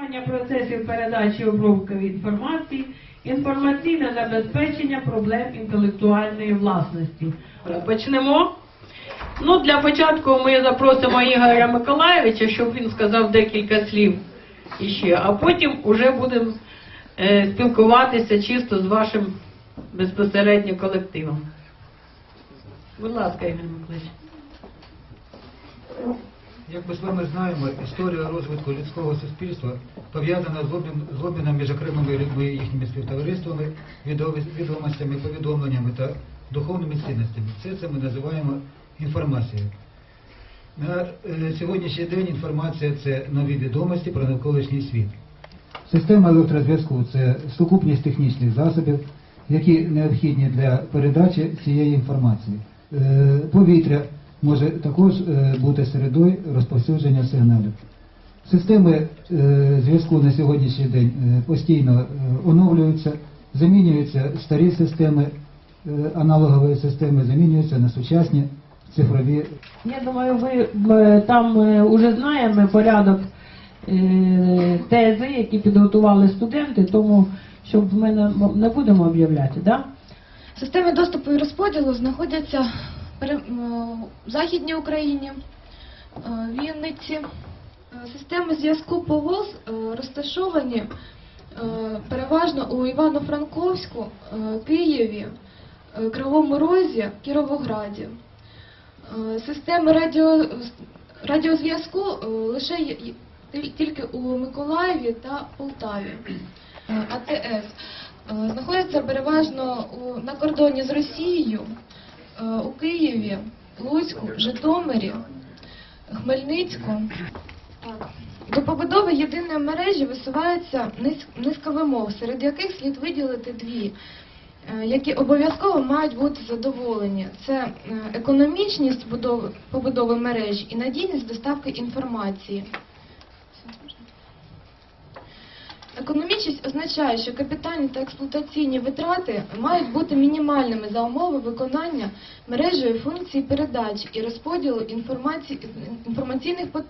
Регулювання процесів передачі обробки інформації, інформаційне забезпечення проблем інтелектуальної власності. Почнемо. Ну, для початку ми запросимо Ігоря Миколаєвича, щоб він сказав декілька слів іще, а потім вже будемо е, спілкуватися чисто з вашим безпосередньо колективом. Будь ласка, Ігор Миколаївич. Як ми з вами знаємо, історія розвитку людського суспільства пов'язана з обмін- з обміном між окремими людьми і їхніми співтовариствами, відомостями, повідомленнями та духовними цінностями. Все це ми називаємо інформацією. На е, сьогоднішній день інформація це нові відомості про навколишній світ. Система електрозв'язку це сукупність технічних засобів, які необхідні для передачі цієї інформації. Е, Повітря може також е, бути середою розповсюдження сигналів. Системи е, зв'язку на сьогоднішній день е, постійно оновлюються, замінюються старі системи, аналогові системи замінюються на сучасні цифрові Я думаю, ви е, там вже знаємо порядок тези, які підготували студенти, тому щоб ми не, не будемо об'являти, да? Системи доступу і розподілу знаходяться в Західній Україні, е, Вінниці. Е, Системи зв'язку по ВОЗ е, розташовані переважно у Івано-Франковську, Києві, Кривому Розі, Кіровограді. Системи радіо, радіозв'язку лише тільки у Миколаєві та Полтаві. АТС знаходяться переважно на кордоні з Росією, у Києві, Луцьку, Житомирі, Хмельницьку. До побудови єдиної мережі висувається низка вимог, серед яких слід виділити дві, е, які обов'язково мають бути задоволені. Це е, економічність побудови мережі і надійність доставки інформації. Економічність означає, що капітальні та експлуатаційні витрати мають бути мінімальними за умови виконання мережею функцій передачі і розподілу інформаційних пот-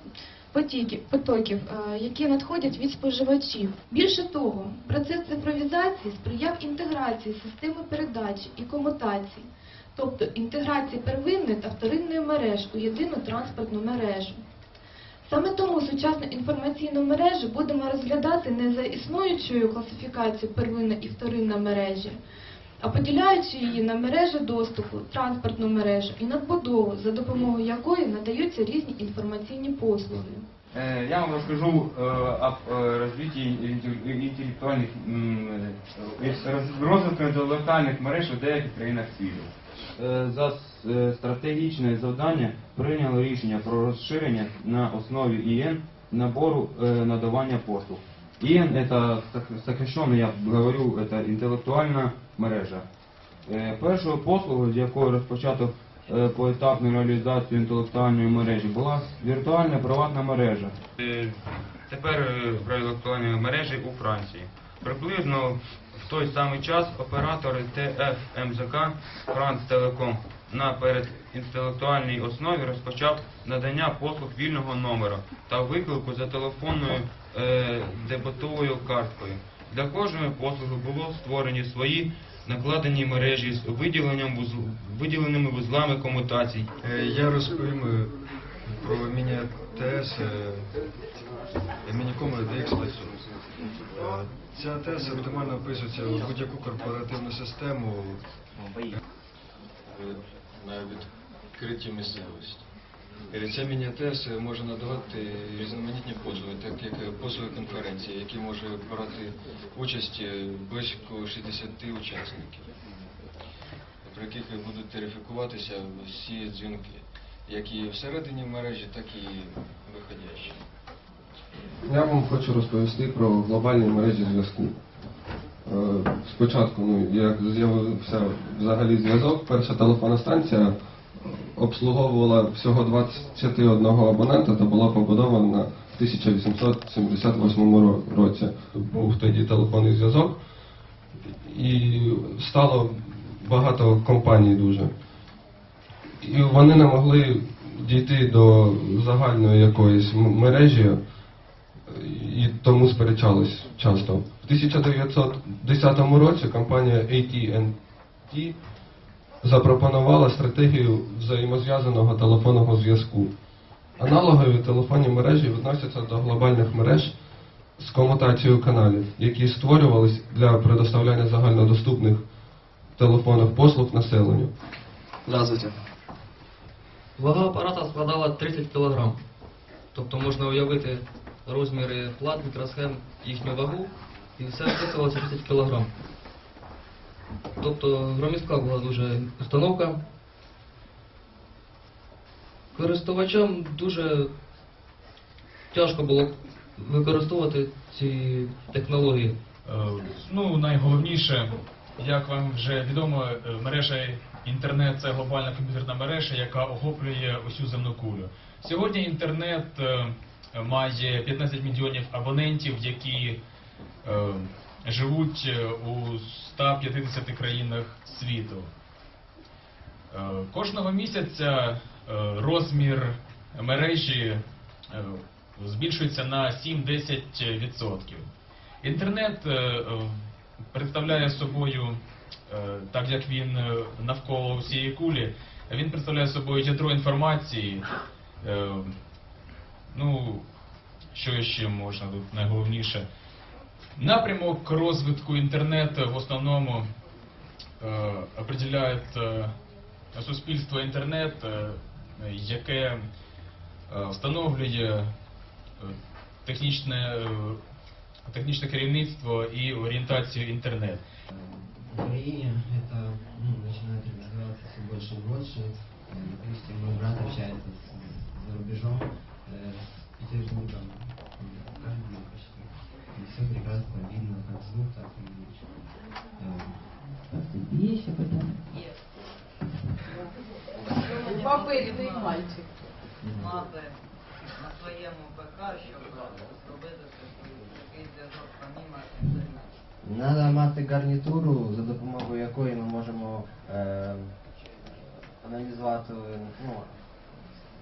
потіків, потоків, е, які надходять від споживачів. Більше того, процес цифровізації сприяв інтеграції системи передачі і комутації, тобто інтеграції первинної та вторинної мереж у єдину транспортну мережу. Саме тому сучасну інформаційну мережу будемо розглядати не за існуючою класифікацією первинна і вторинна мережі, а поділяючи її на мережі доступу, транспортну мережу і надбудову, за допомогою якої надаються різні інформаційні послуги. Э, Я вам расскажу э, об э, развитии интел- интеллектуальных, м, э, роз- розвитку інтелектуальних мереж у деяких країнах світу. Е, За с- е, стратегічне завдання прийняло рішення про розширення на основі ІН набору е, надавання послуг. ІН это сок- сокращенно, я говорю, это інтелектуальна мережа. Е, Першою послугою, з якою розпочато е, поетапну реалізацію інтелектуальної мережі, була віртуальна приватна мережа. Е, Тепер е, про інтелектуальні мережі у Франції. Приблизно в той самий час оператори ТФ МЗК Франц Телеком на передінтелектуальній основі розпочав надання послуг вільного номера та виклику за телефонною дебетовою карткою. Для кожної послуги було створені свої накладені мережі з виділенням вузл- виділеними вузлами комутацій. Е, Я розповім е, про міні-АТС мінікому DX500. Е, Ця АТС оптимально вписується в будь-яку корпоративну систему е, на відкритій місцевості. Е, Ця міні-АТС може надавати різноманітні послуги, так як послуги конференції, які може брати участь е, близько 60 учасників при яких будуть терифікуватися всі дзвінки, як і всередині мережі, так і виходящі. Я вам хочу розповісти про глобальні мережі зв'язку. Е, Спочатку, ну, як з'явився взагалі зв'язок, перша телефонна станція обслуговувала всього 21 абонента та була побудована в 1878 році. Був тоді телефонний зв'язок і стало багато компаній дуже. І вони не могли дійти до загальної якоїсь мережі і тому сперечались часто. В 1910 році компанія AT&T запропонувала стратегію взаємозв'язаного телефонного зв'язку. Аналогові телефонні мережі відносяться до глобальних мереж з комутацією каналів, які створювались для предоставляння загальнодоступних телефонних послуг населенню. Здравствуйте. Вага апарата складала 30 кг. Тобто можна уявити розміри плат, мікросхем, їхню вагу, і все вписувалося 30 кг. Тобто громіздка була дуже установка. Користувачам дуже тяжко було використовувати ці технології. Е, Ну, найголовніше, як вам вже відомо, е, мережа інтернет це глобальна комп'ютерна мережа, яка охоплює усю земну кулю. Сьогодні інтернет е, має 15 мільйонів абонентів, які живуть е, у 150 країнах світу. Е, Кожного місяця е, розмір мережі збільшується на 7-10%. Інтернет представляє собою, так як він навколо всієї кулі, він представляє собою ядро інформації. Ну, що ще можна тут найголовніше? Напрямок розвитку інтернету в основному е, определяє е, суспільство інтернет, е, яке е, встановлює е, технічне, е, технічне керівництво і орієнтацію інтернет. В Украине это ну, начинает развиваться все больше и больше. Э, Допустим, мой брат общается мати на своєму ПК, щоб зробити такий зв'язок помімо інтернету. Надо мати гарнітуру, за допомогою якої ми можемо е, аналізувати, ну,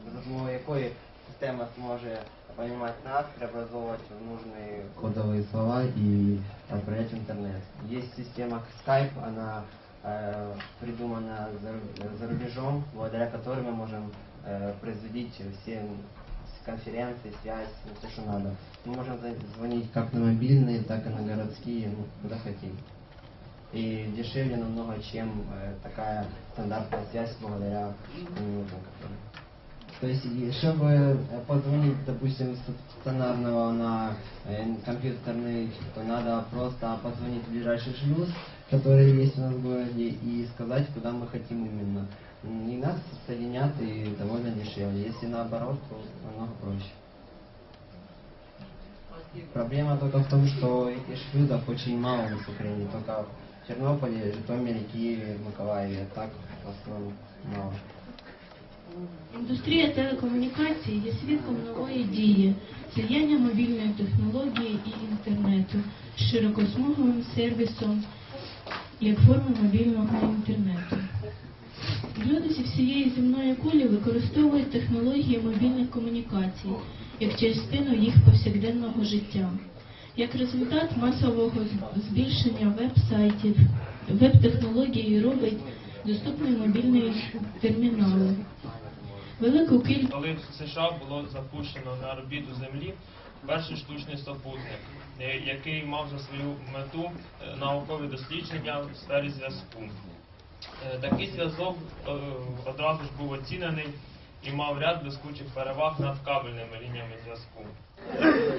за допомогою якої система зможе понимать нас, преобразовывать в нужные кодовые слова и отправлять в интернет. Есть система Skype, она э, придумана за, за рубежом, благодаря которой мы можем э, производить все конференции, связь, ну, все, что надо. Мы можем звонить как на мобильные, так и на городские, ну, куда хотим. И дешевле намного, чем э, такая стандартная связь благодаря минутам, которые. То есть, чтобы э, позвонить, допустим, с стационарного на э, компьютерный, то надо просто позвонить в ближайший шлюз, который есть у нас в городе, и сказать, куда мы хотим именно. И нас соединят и довольно дешевле. Если наоборот, то намного проще. Проблема только в том, что этих шлюзов очень мало в Украине, только в Тернополе, Житомире, Киеве, Миколаеве, так в основном мало. Індустрія телекомунікацій є свідком нової дії, слияння мобільної технології і інтернету з широкосмуговим сервісом як форми мобільного інтернету. Люди зі всієї земної кулі використовують технології мобільних комунікацій як частину їх повсякденного життя. Як результат масового збільшення веб-сайтів, веб-технології робить доступними мобільні термінали. Велику кількість Коли в США було запущено на орбіту Землі перший штучний супутник, е, який мав за свою мету е, наукові дослідження в сфері зв'язку. Е, Такий зв'язок е, одразу ж був оцінений і мав ряд блискучих переваг над кабельними лініями зв'язку.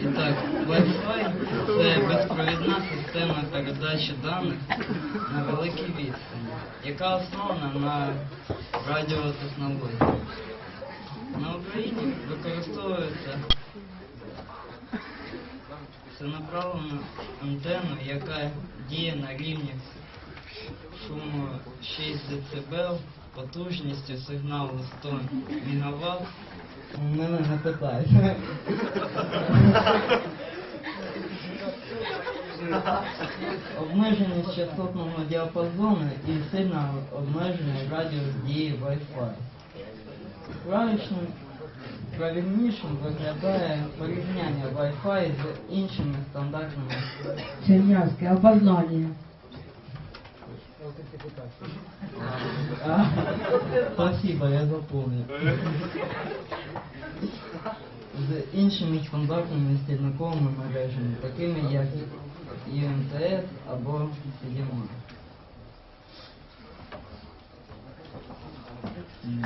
І так, Wi-Fi це безпровідна система передачі даних на великій відстані, яка основана на радіотехнології. На Україні використовується всенаправлену антенну, яка діє на рівні шуму 6 дБ, потужністю сигналу 100 МВт. Мене не питають. Обмеженість частотного діапазону і сильно обмежений радіус дії Wi-Fi. Клавішним провіднішим виглядає порівняння Wi-Fi з іншими стандартними Чернявське Спасибо, я запомнил. З іншими стандартними стільниковими мережами, такими як ЮМТС або CDMA. М.